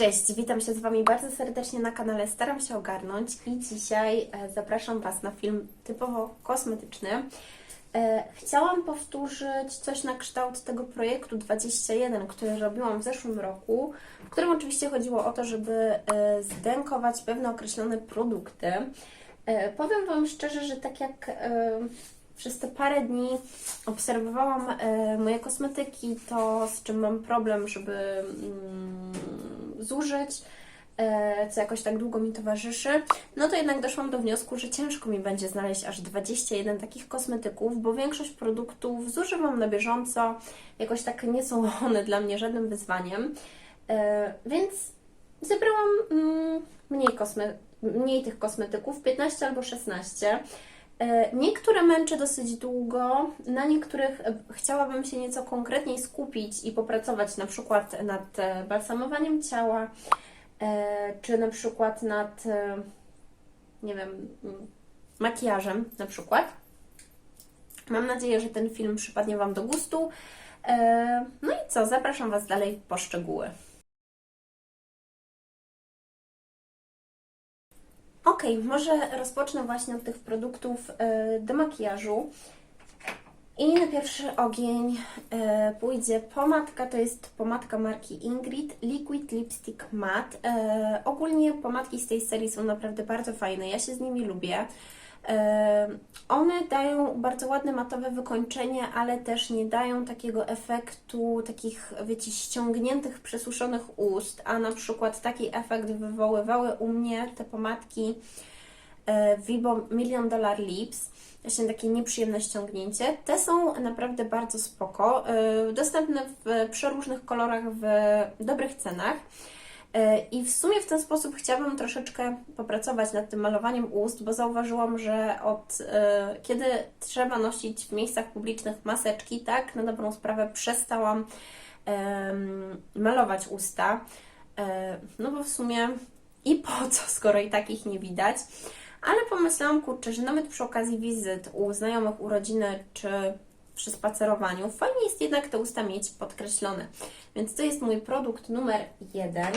Cześć, witam się z Wami bardzo serdecznie na kanale Staram się ogarnąć i dzisiaj e, zapraszam Was na film typowo kosmetyczny. E, Chciałam powtórzyć coś na kształt tego projektu 21, który robiłam w zeszłym roku, w którym oczywiście chodziło o to, żeby e, zdenkować pewne określone produkty. Powiem Wam szczerze, że tak jak przez te parę dni obserwowałam moje kosmetyki, to z czym mam problem, żeby mm, zużyć, e, co jakoś tak długo mi towarzyszy, no to jednak doszłam do wniosku, że ciężko mi będzie znaleźć aż 21 takich kosmetyków, bo większość produktów zużywam na bieżąco, jakoś tak nie są one dla mnie żadnym wyzwaniem, e, więc zebrałam mm, mniej, kosme, mniej tych kosmetyków, 15 albo 16. E, Niektóre męczę dosyć długo, na niektórych e, chciałabym się nieco konkretniej skupić i popracować na przykład nad e, balsamowaniem ciała, czy na przykład nad, nie wiem, mm, makijażem na przykład. Mam nadzieję, że ten film przypadnie Wam do gustu. No i co, zapraszam Was dalej po szczegóły. Ok, może rozpocznę właśnie od tych produktów e, do makijażu. I na pierwszy ogień e, pójdzie pomadka, to jest pomadka marki Ingrid Liquid Lipstick Matte. E, ogólnie pomadki z tej serii są naprawdę bardzo fajne, ja się z nimi lubię. One dają bardzo ładne matowe wykończenie, ale też nie dają takiego efektu takich, wiecie, ściągniętych, przesuszonych ust, a na przykład taki efekt wywoływały u mnie te pomadki e, Vibo Million Dollar Lips. Właśnie takie nieprzyjemne ściągnięcie. Te są naprawdę bardzo spoko. e, Dostępne w przeróżnych kolorach, w dobrych cenach. E, I w sumie w ten sposób chciałabym troszeczkę popracować nad tym malowaniem ust, bo zauważyłam, że od e, kiedy trzeba nosić w miejscach publicznych maseczki, tak, na dobrą sprawę przestałam malować usta. E, no bo w sumie i po co, skoro i takich nie widać. Ale pomyślałam, kurczę, że nawet przy okazji wizyt u znajomych urodziny czy przy spacerowaniu, fajnie jest jednak te usta mieć podkreślone. Więc to jest mój produkt numer jeden.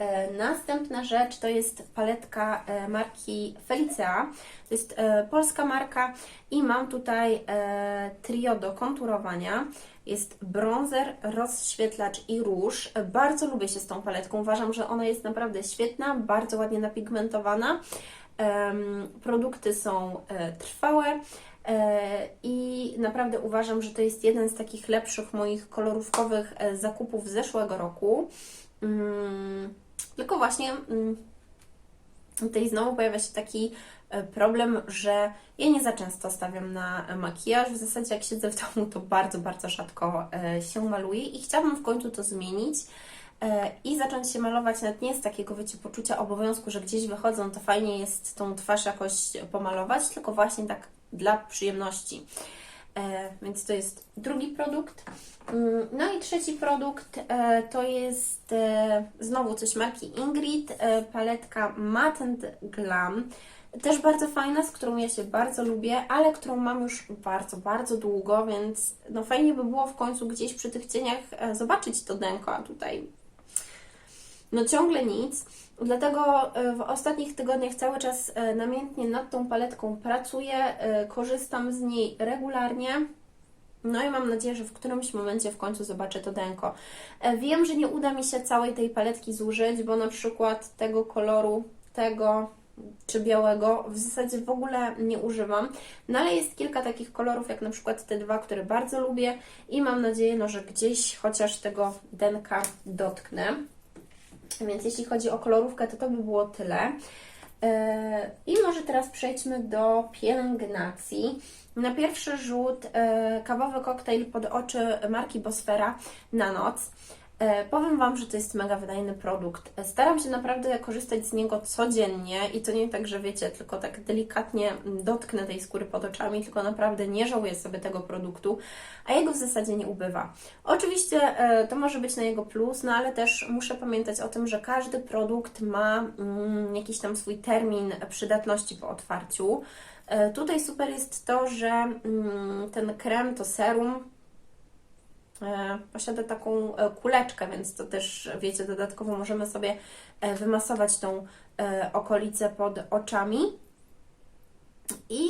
E, Następna rzecz to jest paletka e, marki Felicea. To jest e, polska marka i mam tutaj trio do konturowania. Jest bronzer, rozświetlacz i róż. Bardzo lubię się z tą paletką. Uważam, że ona jest naprawdę świetna, bardzo ładnie napigmentowana. Produkty są trwałe. I naprawdę uważam, że to jest jeden z takich lepszych moich kolorówkowych zakupów z zeszłego roku. Mm, Tylko właśnie mm, tutaj znowu pojawia się taki e, problem, że ja nie za często stawiam na makijaż. W zasadzie jak siedzę w domu, to bardzo, bardzo rzadko e, się maluję i chciałabym w końcu to zmienić e, i zacząć się malować nawet nie z takiego, wiecie, poczucia obowiązku, że gdzieś wychodzą, to fajnie jest tą twarz jakoś pomalować, tylko właśnie tak dla przyjemności. E, więc to jest drugi produkt. Mm, No i trzeci produkt e, to jest e, znowu coś marki Ingrid, paletka Matte and Glam. Też bardzo fajna, z którą ja się bardzo lubię, ale którą mam już bardzo, bardzo długo, więc no fajnie by było w końcu gdzieś przy tych cieniach zobaczyć to denko, a tutaj no ciągle nic. Dlatego e, w ostatnich tygodniach cały czas e, namiętnie nad tą paletką pracuję, e, korzystam z niej regularnie. No i mam nadzieję, że w którymś momencie w końcu zobaczę to denko. Wiem, że nie uda mi się całej tej paletki zużyć, bo na przykład tego koloru, tego czy białego w zasadzie w ogóle nie używam. No ale jest kilka takich kolorów, jak na przykład te dwa, które bardzo lubię i mam nadzieję, no, że gdzieś chociaż tego denka dotknę. Więc jeśli chodzi o kolorówkę, to to by było tyle. E, I może teraz przejdźmy do pielęgnacji. Na pierwszy rzut e, kawowy koktajl pod oczy marki Bosfera na noc. E, Powiem Wam, że to jest mega wydajny produkt. E, Staram się naprawdę korzystać z niego codziennie i to nie tak, że wiecie, tylko tak delikatnie dotknę tej skóry pod oczami, tylko naprawdę nie żałuję sobie tego produktu, a jego w zasadzie nie ubywa. Oczywiście e, to może być na jego plus, no ale też muszę pamiętać o tym, że każdy produkt ma mm, jakiś tam swój termin przydatności po otwarciu. Tutaj super jest to, że mm, ten krem, to serum Posiada taką e, kuleczkę, więc to też, wiecie, dodatkowo możemy sobie e, wymasować tą e, okolicę pod oczami. I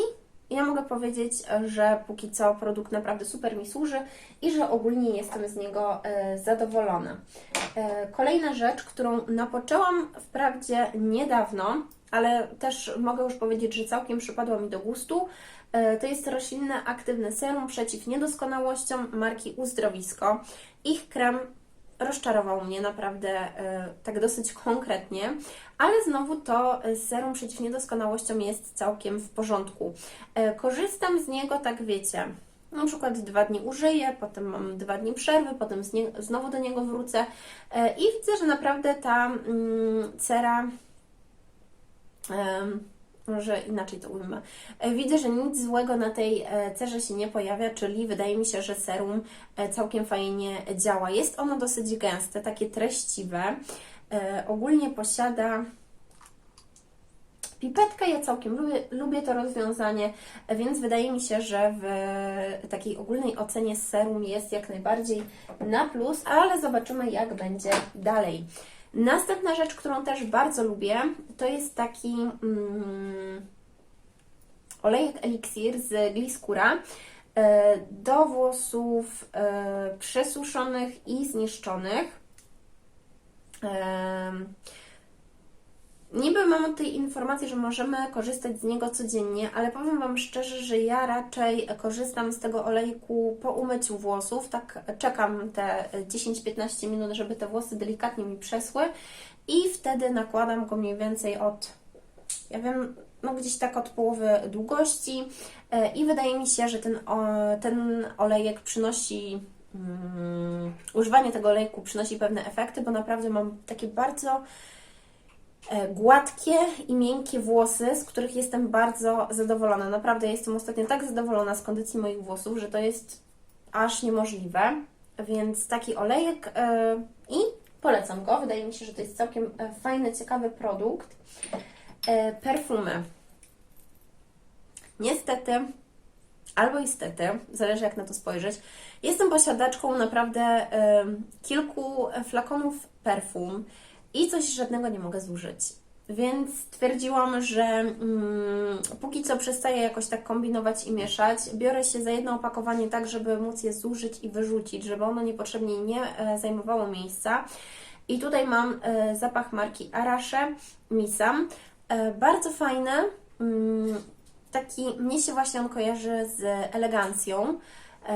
ja mogę powiedzieć, że póki co produkt naprawdę super mi służy i że ogólnie jestem z niego e, zadowolona. E, Kolejna rzecz, którą napoczęłam wprawdzie niedawno, ale też mogę już powiedzieć, że całkiem przypadła mi do gustu, e, to jest roślinne aktywne serum przeciw niedoskonałościom marki Uzdrowisko. Ich krem rozczarował mnie naprawdę e, tak dosyć konkretnie, ale znowu to e, serum przeciw niedoskonałościom jest całkiem w porządku. E, Korzystam z niego, tak wiecie, na przykład dwa dni użyję, potem mam dwa dni przerwy, potem znowu do niego wrócę e, i widzę, że naprawdę ta mm, cera może inaczej to ujmę. E, Widzę, że nic złego na tej e, cerze się nie pojawia, czyli wydaje mi się, że serum e, całkiem fajnie działa. Jest ono dosyć gęste, takie treściwe. Ogólnie posiada pipetkę. Ja całkiem lubię, lubię to rozwiązanie, więc wydaje mi się, że w takiej ogólnej ocenie serum jest jak najbardziej na plus, ale zobaczymy, jak będzie dalej. Następna rzecz, którą też bardzo lubię, to jest taki mm, olejek eliksir z Gliscura e, do włosów e, przesuszonych i zniszczonych. Niby mam od tej informacji, że możemy korzystać z niego codziennie, ale powiem Wam szczerze, że ja raczej korzystam z tego olejku po umyciu włosów. Tak czekam te 10-15 minut, żeby te włosy delikatnie mi przesły i wtedy nakładam go mniej więcej od, ja wiem, no gdzieś tak od połowy długości E, i wydaje mi się, że ten, ten olejek przynosi mm, używanie tego olejku przynosi pewne efekty, bo naprawdę mam takie bardzo gładkie i miękkie włosy, z których jestem bardzo zadowolona. Naprawdę jestem ostatnio tak zadowolona z kondycji moich włosów, że to jest aż niemożliwe. Więc taki olejek e, i polecam go. Wydaje mi się, że to jest całkiem e, fajny, ciekawy produkt. E, Perfumy. Niestety, albo istety, zależy jak na to spojrzeć, jestem posiadaczką naprawdę kilku flakonów perfum i coś żadnego nie mogę zużyć. Więc stwierdziłam, że mm, póki co przestaję jakoś tak kombinować i mieszać. Biorę się za jedno opakowanie tak, żeby móc je zużyć i wyrzucić, żeby ono niepotrzebnie nie e, zajmowało miejsca. I tutaj mam e, zapach marki Arasze Misam. E, bardzo fajny. Mm, taki, mnie się właśnie on kojarzy z elegancją. E,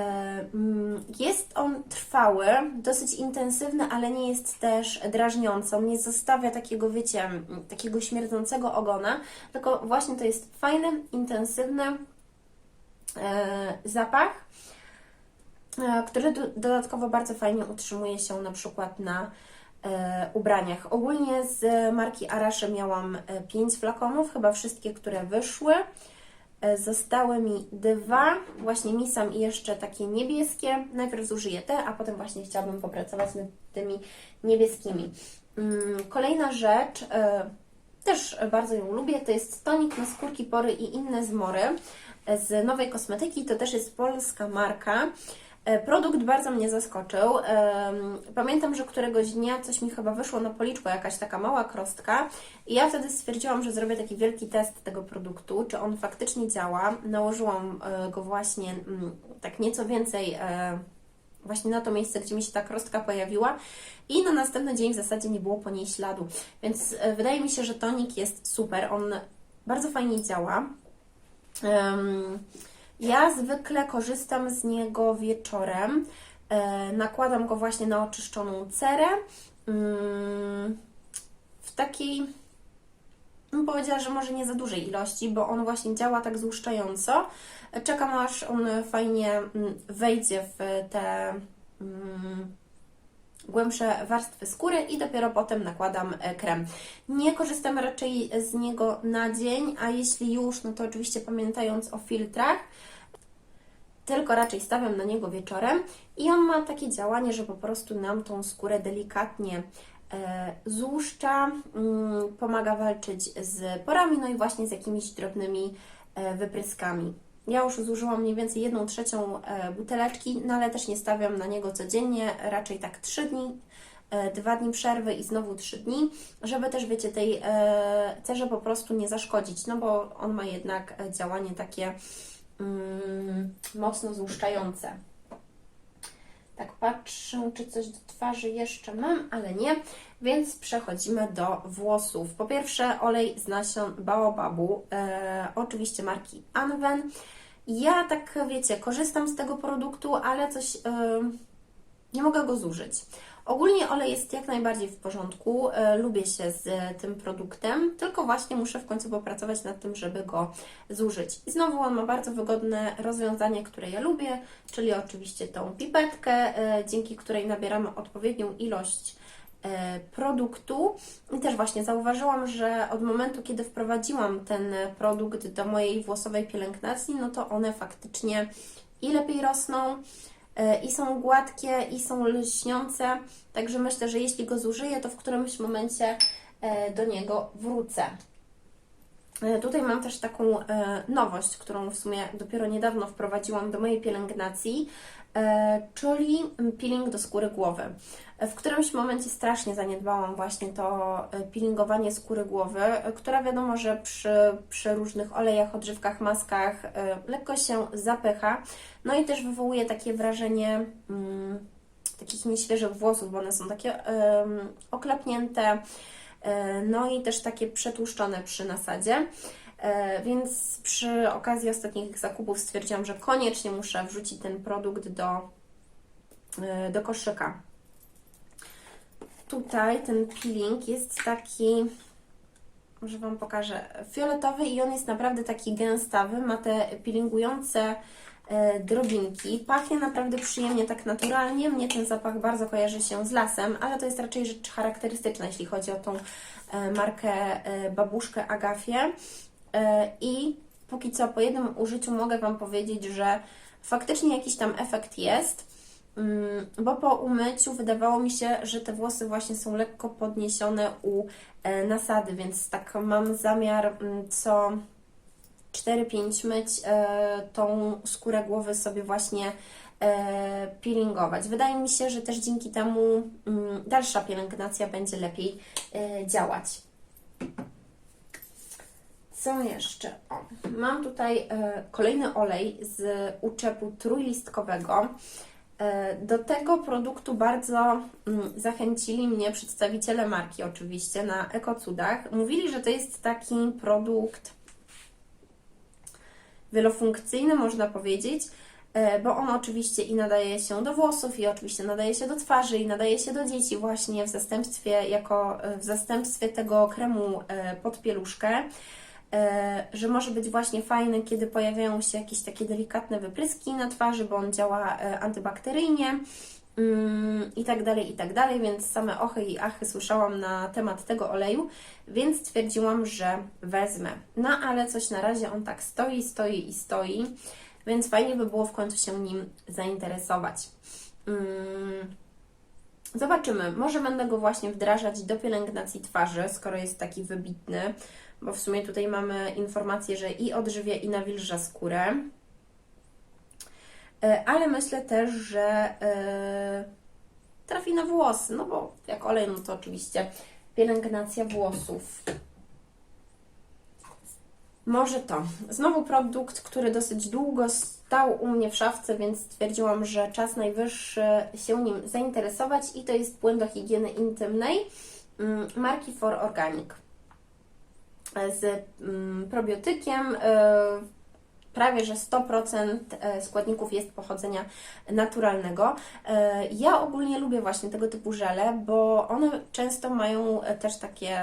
mm, Jest on trwały, dosyć intensywny, ale nie jest też drażniący. On nie zostawia takiego, wiecie, mm, takiego śmierdzącego ogona, tylko właśnie to jest fajny, intensywny e, zapach, e, który do, dodatkowo bardzo fajnie utrzymuje się na przykład na ubraniach. Ogólnie z marki Arasze miałam 5 flakonów, chyba wszystkie, które wyszły. E, Zostały mi dwa, właśnie Misam i jeszcze takie niebieskie. Najpierw zużyję te, a potem właśnie chciałabym popracować nad tymi niebieskimi. Mm, Kolejna rzecz, e, też bardzo ją lubię, to jest tonik na skórki, pory i inne zmory z nowej kosmetyki. To też jest polska marka. E, Produkt bardzo mnie zaskoczył. Pamiętam, że któregoś dnia coś mi chyba wyszło na policzku, jakaś taka mała krostka i ja wtedy stwierdziłam, że zrobię taki wielki test tego produktu, czy on faktycznie działa. Nałożyłam e, go właśnie mm, tak nieco więcej e, właśnie na to miejsce, gdzie mi się ta krostka pojawiła i na następny dzień w zasadzie nie było po niej śladu. Więc wydaje mi się, że tonik jest super. On bardzo fajnie działa. Ja zwykle korzystam z niego wieczorem. E, nakładam go właśnie na oczyszczoną cerę. Mm, w takiej, bym powiedziała, że może nie za dużej ilości, bo on właśnie działa tak złuszczająco. E, Czekam aż on fajnie mm, wejdzie w te mm, głębsze warstwy skóry i dopiero potem nakładam e, krem. Nie korzystam raczej z niego na dzień, a jeśli już, no to oczywiście pamiętając o filtrach, tylko raczej stawiam na niego wieczorem i on ma takie działanie, że po prostu nam tą skórę delikatnie e, złuszcza, mm, pomaga walczyć z porami, no i właśnie z jakimiś drobnymi e, wypryskami. Ja już zużyłam mniej więcej jedną trzecią e, buteleczki, no ale też nie stawiam na niego codziennie, raczej tak 3 dni, e, dwa dni przerwy i znowu 3 dni, żeby też, wiecie, tej e, cerze po prostu nie zaszkodzić, no bo on ma jednak e, działanie takie mm, mocno złuszczające. Tak patrzę, czy coś do twarzy jeszcze mam, ale nie, więc przechodzimy do włosów. Po pierwsze olej z nasion baobabu, e, oczywiście marki Anwen. Ja tak, wiecie, korzystam z tego produktu, ale coś, e, nie mogę go zużyć. Ogólnie olej jest jak najbardziej w porządku, e, lubię się z e, tym produktem, tylko właśnie muszę w końcu popracować nad tym, żeby go zużyć. I znowu on ma bardzo wygodne rozwiązanie, które ja lubię, czyli oczywiście tą pipetkę, e, dzięki której nabieramy odpowiednią ilość produktu. I też właśnie zauważyłam, że od momentu, kiedy wprowadziłam ten produkt do mojej włosowej pielęgnacji, no to one faktycznie i lepiej rosną, i są gładkie, i są lśniące. Także myślę, że jeśli go zużyję, to w którymś momencie e, do niego wrócę. E, Tutaj mam też taką e, nowość, którą w sumie dopiero niedawno wprowadziłam do mojej pielęgnacji, e, czyli peeling do skóry głowy. W którymś momencie strasznie zaniedbałam właśnie to e, peelingowanie skóry głowy, e, która wiadomo, że przy, przy różnych olejach, odżywkach, maskach e, lekko się zapycha, no i też wywołuje takie wrażenie mm, takich nieświeżych włosów, bo one są takie em, oklepnięte, E, No i też takie przetłuszczone przy nasadzie. Więc przy okazji ostatnich zakupów stwierdziłam, że koniecznie muszę wrzucić ten produkt do, do koszyka. Tutaj ten peeling jest taki, może Wam pokażę, fioletowy i on jest naprawdę taki gęstawy. Ma te peelingujące e, drobinki. Pachnie naprawdę przyjemnie, tak naturalnie. Mnie ten zapach bardzo kojarzy się z lasem, ale to jest raczej rzecz charakterystyczna, jeśli chodzi o tą e, markę e, Babuszkę Agafię. I póki co po jednym użyciu mogę Wam powiedzieć, że faktycznie jakiś tam efekt jest. Bo po umyciu wydawało mi się, że te włosy właśnie są lekko podniesione u e, nasady, więc tak mam zamiar mm, co 4-5 myć e, tą skórę głowy sobie właśnie e, peelingować. Wydaje mi się, że też dzięki temu mm, dalsza pielęgnacja będzie lepiej działać. Co jeszcze? O, mam tutaj kolejny olej z uczepu trójlistkowego. E, Do tego produktu bardzo mm, zachęcili mnie przedstawiciele marki, oczywiście, na Ekocudach. Mówili, że to jest taki produkt wielofunkcyjny, można powiedzieć, e, bo on oczywiście i nadaje się do włosów, i oczywiście nadaje się do twarzy, i nadaje się do dzieci właśnie w zastępstwie, jako e, w zastępstwie tego kremu pod pieluszkę, że może być właśnie fajny, kiedy pojawiają się jakieś takie delikatne wypryski na twarzy, bo on działa e, antybakteryjnie mm, i tak dalej, i tak dalej, więc same ochy i achy słyszałam na temat tego oleju, więc stwierdziłam, że wezmę. No ale coś na razie on tak stoi, stoi i stoi, więc fajnie by było w końcu się nim zainteresować. Mm, Zobaczymy, może będę go właśnie wdrażać do pielęgnacji twarzy, skoro jest taki wybitny, bo w sumie tutaj mamy informację, że i odżywia, i nawilża skórę. E, Ale myślę też, że e, trafi na włosy, no bo jak olej, no to oczywiście pielęgnacja włosów. Może to. Znowu produkt, który dosyć długo stał u mnie w szafce, więc stwierdziłam, że czas najwyższy się nim zainteresować i to jest płyn do higieny intymnej mm, marki For Organic z mm, probiotykiem. e, Prawie, że 100% e, składników jest pochodzenia naturalnego. E, Ja ogólnie lubię właśnie tego typu żele, bo one często mają e, też takie,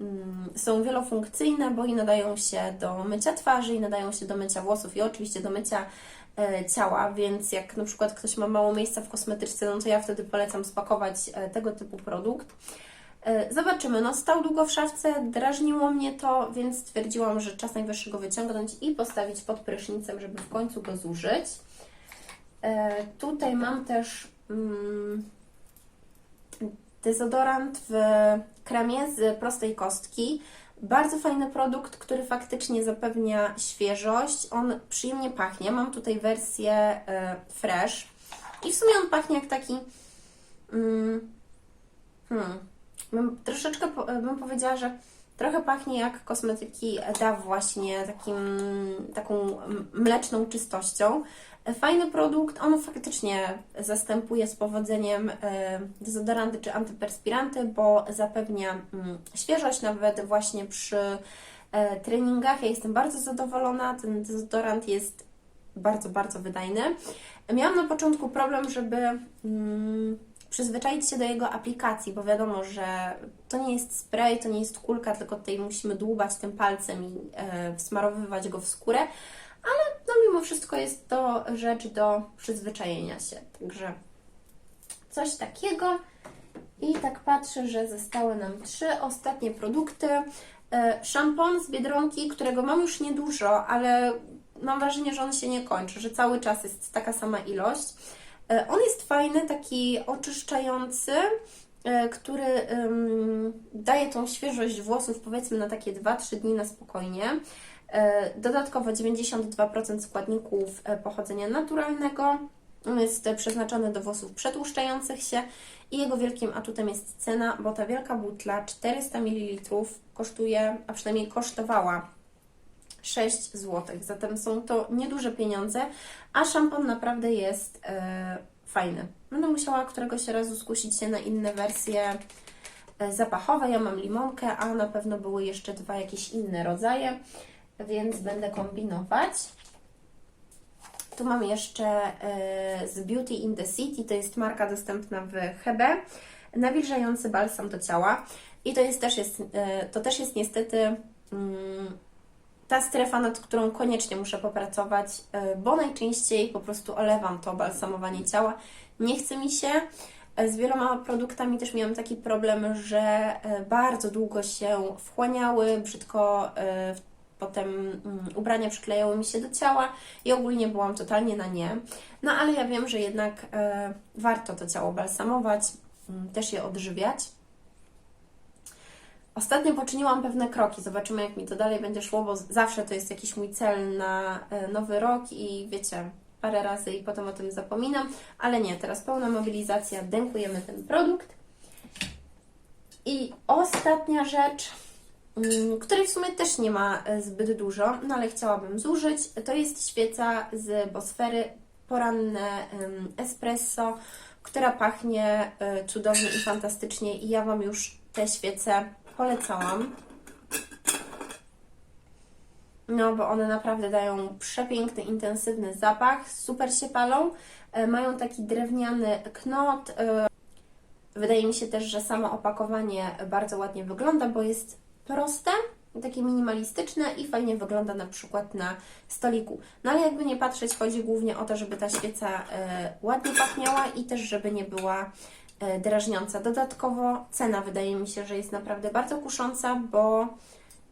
mm, są wielofunkcyjne, bo i nadają się do mycia twarzy, i nadają się do mycia włosów, i oczywiście do mycia ciała, więc jak na przykład ktoś ma mało miejsca w kosmetyczce, no to ja wtedy polecam spakować tego typu produkt. E, Zobaczymy. No, stał długo w szafce, drażniło mnie to, więc stwierdziłam, że czas najwyższy go wyciągnąć i postawić pod prysznicem, żeby w końcu go zużyć. E, tutaj mam też mm, dezodorant w kremie z prostej kostki Bardzo fajny produkt, który faktycznie zapewnia świeżość. On przyjemnie pachnie. Mam tutaj wersję e, fresh i w sumie on pachnie jak taki. Mm, hmm, bym troszeczkę bym powiedziała, że trochę pachnie jak kosmetyki DAW właśnie takim, taką mleczną czystością. Fajny produkt, on faktycznie zastępuje z powodzeniem e, dezodoranty czy antyperspiranty, bo zapewnia mm, świeżość nawet właśnie przy e, treningach. Ja jestem bardzo zadowolona, ten dezodorant jest bardzo, bardzo wydajny. Miałam na początku problem, żeby mm, przyzwyczaić się do jego aplikacji, bo wiadomo, że to nie jest spray, to nie jest kulka, tylko tutaj musimy dłubać tym palcem i e, wsmarowywać go w skórę, ale no mimo wszystko jest to rzecz do przyzwyczajenia się. Także coś takiego. I tak patrzę, że zostały nam trzy ostatnie produkty. E, Szampon z Biedronki, którego mam już niedużo, ale mam wrażenie, że on się nie kończy, że cały czas jest taka sama ilość. E, On jest fajny, taki oczyszczający, e, który daje tą świeżość włosów powiedzmy na takie 2-3 dni na spokojnie. E, Dodatkowo 92% składników pochodzenia naturalnego. On jest przeznaczony do włosów przetłuszczających się i jego wielkim atutem jest cena, bo ta wielka butla 400 ml kosztuje, a przynajmniej kosztowała 6 zł. Zatem są to nieduże pieniądze, a szampon naprawdę jest e, fajny. Będę musiała któregoś razu skusić się na inne wersje e, zapachowe. Ja mam limonkę, a na pewno były jeszcze dwa jakieś inne rodzaje, więc będę kombinować. Tu mam jeszcze e, z Beauty in the City, to jest marka dostępna w Hebe, nawilżający balsam do ciała. I to jest też jest, e, to też jest niestety mm, ta strefa, nad którą koniecznie muszę popracować, e, bo najczęściej po prostu olewam to balsamowanie ciała. Nie chce mi się. E, Z wieloma produktami też miałam taki problem, że e, bardzo długo się wchłaniały, brzydko potem mm, ubrania przyklejały mi się do ciała i ogólnie byłam totalnie na nie. No ale ja wiem, że jednak warto to ciało balsamować, mm, też je odżywiać. Ostatnio poczyniłam pewne kroki. Zobaczymy, jak mi to dalej będzie szło, bo zawsze to jest jakiś mój cel na e, nowy rok i wiecie, parę razy i potem o tym zapominam, ale nie, teraz pełna mobilizacja, dękujemy ten produkt. I ostatnia rzecz, mm, której w sumie też nie ma e, zbyt dużo, no ale chciałabym zużyć, to jest świeca z Bosfery, poranne espresso, która pachnie e, cudownie i fantastycznie i ja Wam już te świece polecałam. No, bo one naprawdę dają przepiękny, intensywny zapach, super się palą, e, mają taki drewniany knot. e, Wydaje mi się też, że samo opakowanie bardzo ładnie wygląda, bo jest proste, takie minimalistyczne i fajnie wygląda na przykład na stoliku. No ale jakby nie patrzeć, chodzi głównie o to, żeby ta świeca e, ładnie pachniała i też, żeby nie była drażniąca. Dodatkowo cena wydaje mi się, że jest naprawdę bardzo kusząca, bo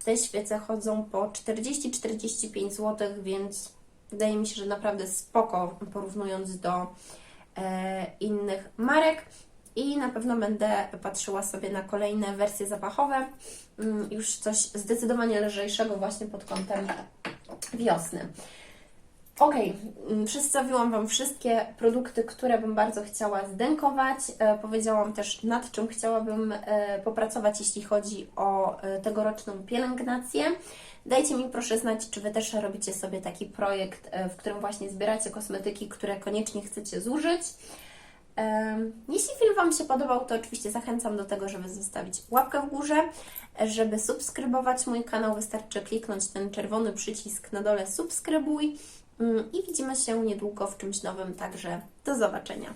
te świece chodzą po 40-45 zł, więc wydaje mi się, że naprawdę spoko porównując do e, innych marek. I na pewno będę patrzyła sobie na kolejne wersje zapachowe. Mm, Już coś zdecydowanie lżejszego właśnie pod kątem wiosny. Ok, przedstawiłam Wam wszystkie produkty, które bym bardzo chciała zdękować. E, powiedziałam też, nad czym chciałabym e, popracować, jeśli chodzi o e, tegoroczną pielęgnację. Dajcie mi proszę znać, czy Wy też robicie sobie taki projekt, w którym właśnie zbieracie kosmetyki, które koniecznie chcecie zużyć. Jeśli film Wam się podobał, to oczywiście zachęcam do tego, żeby zostawić łapkę w górze, żeby subskrybować mój kanał. Wystarczy kliknąć ten czerwony przycisk na dole subskrybuj Mm, i widzimy się niedługo w czymś nowym, także do zobaczenia.